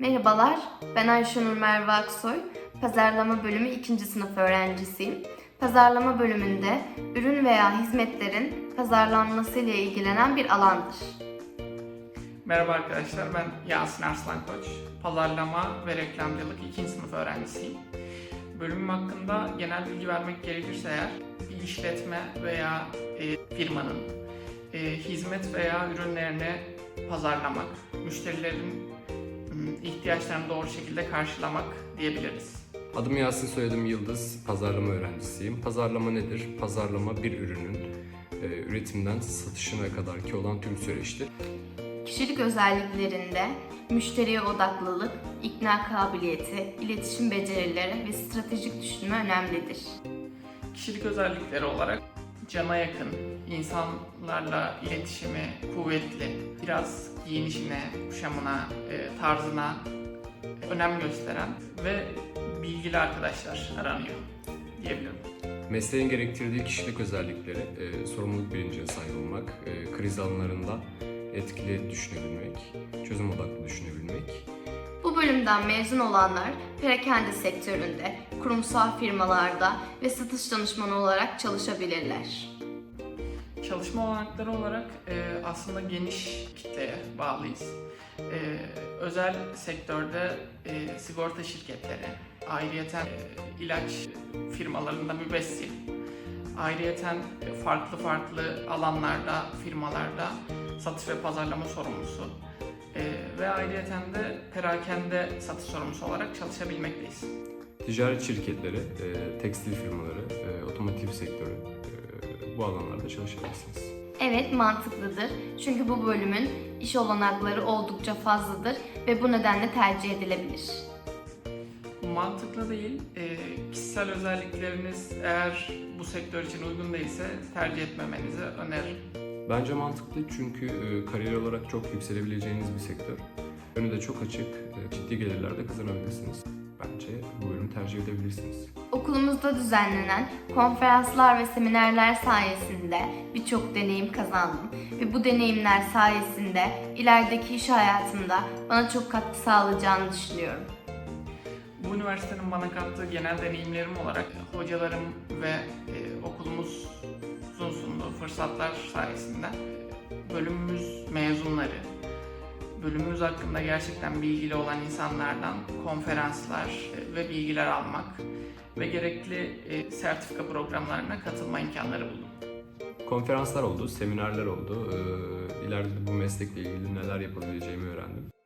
Merhabalar, ben Ayşenur Merve Aksoy. Pazarlama bölümü 2. sınıf öğrencisiyim. Pazarlama bölümünde ürün veya hizmetlerin pazarlanması ile ilgilenen bir alandır. Merhaba arkadaşlar, ben Yasin Arslan Koç. Pazarlama ve reklamcılık 2. sınıf öğrencisiyim. Bölümüm hakkında genel bilgi vermek gerekirse eğer, bir işletme veya e, firmanın e, hizmet veya ürünlerini pazarlamak, müşterilerin ihtiyaçlarını doğru şekilde karşılamak diyebiliriz. Adım Yasin, soyadım Yıldız. Pazarlama öğrencisiyim. Pazarlama nedir? Pazarlama bir ürünün e, üretimden satışına kadar ki olan tüm süreçtir. Kişilik özelliklerinde müşteriye odaklılık, ikna kabiliyeti, iletişim becerileri ve stratejik düşünme önemlidir. Kişilik özellikleri olarak cana yakın, insanlarla iletişimi kuvvetli, biraz giyinişine, kuşamına, e, tarzına önem gösteren ve bilgili arkadaşlar aranıyor diyebilirim. Mesleğin gerektirdiği kişilik özellikleri, e, sorumluluk bilincine sahip olmak, e, kriz anlarında etkili düşünebilmek, çözüm odaklı düşünebilmek, Bu bölümden mezun olanlar perakende sektöründe, kurumsal firmalarda ve satış danışmanı olarak çalışabilirler. Çalışma olanakları olarak e, aslında geniş kitleye bağlıyız. E, özel sektörde e, sigorta şirketleri, ayrıyeten e, ilaç firmalarında mübessil, ayrıyeten farklı farklı alanlarda, firmalarda satış ve pazarlama sorumlusu ve ayrıyeten de perakende satış sorumlusu olarak çalışabilmekteyiz. Ticaret şirketleri, e, tekstil firmaları, e, otomotiv sektörü e, bu alanlarda çalışabilirsiniz. Evet mantıklıdır çünkü bu bölümün iş olanakları oldukça fazladır ve bu nedenle tercih edilebilir. Mantıklı değil. Ee, kişisel özellikleriniz eğer bu sektör için uygun değilse tercih etmemenizi öneririm. Bence mantıklı çünkü e, kariyer olarak çok yükselebileceğiniz bir sektör. Önü de çok açık, e, ciddi gelirler de kazanabilirsiniz. Bence bu bölümü tercih edebilirsiniz. Okulumuzda düzenlenen konferanslar ve seminerler sayesinde birçok deneyim kazandım ve bu deneyimler sayesinde ilerideki iş hayatımda bana çok katkı sağlayacağını düşünüyorum. Bu üniversitenin bana kattığı genel deneyimlerim olarak hocalarım ve e, okulumuzun sunduğu fırsatlar sayesinde bölümümüz mezunları, bölümümüz hakkında gerçekten bilgili olan insanlardan konferanslar e, ve bilgiler almak ve gerekli e, sertifika programlarına katılma imkanları buldum. Konferanslar oldu, seminerler oldu. E, ileride de bu meslekle ilgili neler yapabileceğimi öğrendim.